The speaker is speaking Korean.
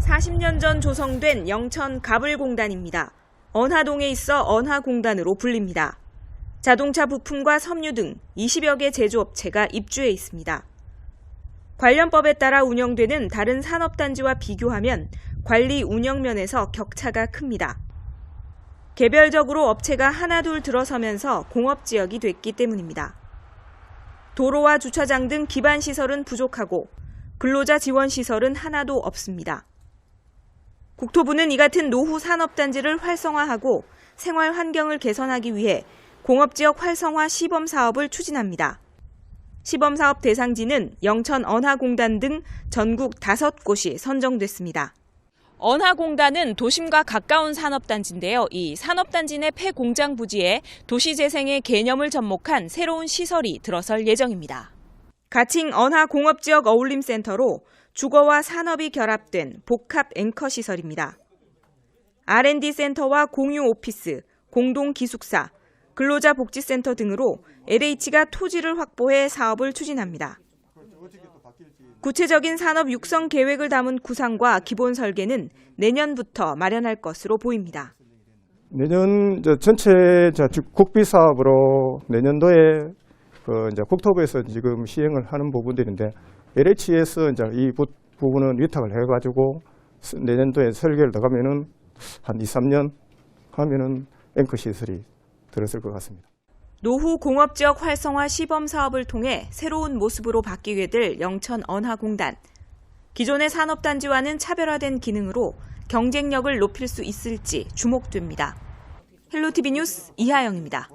40년 전 조성된 영천 가불공단입니다. 언하동에 있어 언하공단으로 불립니다. 자동차 부품과 섬유 등 20여 개 제조업체가 입주해 있습니다. 관련법에 따라 운영되는 다른 산업단지와 비교하면 관리 운영 면에서 격차가 큽니다. 개별적으로 업체가 하나둘 들어서면서 공업지역이 됐기 때문입니다. 도로와 주차장 등 기반 시설은 부족하고 근로자 지원 시설은 하나도 없습니다. 국토부는 이 같은 노후 산업단지를 활성화하고 생활 환경을 개선하기 위해 공업지역 활성화 시범 사업을 추진합니다. 시범 사업 대상지는 영천 언하공단 등 전국 다섯 곳이 선정됐습니다. 언하공단은 도심과 가까운 산업단지인데요. 이 산업단지 내 폐공장 부지에 도시재생의 개념을 접목한 새로운 시설이 들어설 예정입니다. 가칭 언하공업지역 어울림센터로 주거와 산업이 결합된 복합 앵커 시설입니다. R&D 센터와 공유 오피스, 공동 기숙사, 근로자 복지센터 등으로 LH가 토지를 확보해 사업을 추진합니다. 구체적인 산업 육성 계획을 담은 구상과 기본 설계는 내년부터 마련할 것으로 보입니다. 내년 저 전체 국비 사업으로 내년도에 그 국토부에서 지금 시행을 하는 부분들인데 LH에서 이제 이 부, 부분은 위탁을 해가지고 스- 내년도에 설계를 더 가면은 한 2, 3년 하면은 앵커 시설이 들었을 것 같습니다. 노후 공업지역 활성화 시범 사업을 통해 새로운 모습으로 바뀌게 될 영천 언하공단. 기존의 산업단지와는 차별화된 기능으로 경쟁력을 높일 수 있을지 주목됩니다. 헬로티비 뉴스 이하영입니다.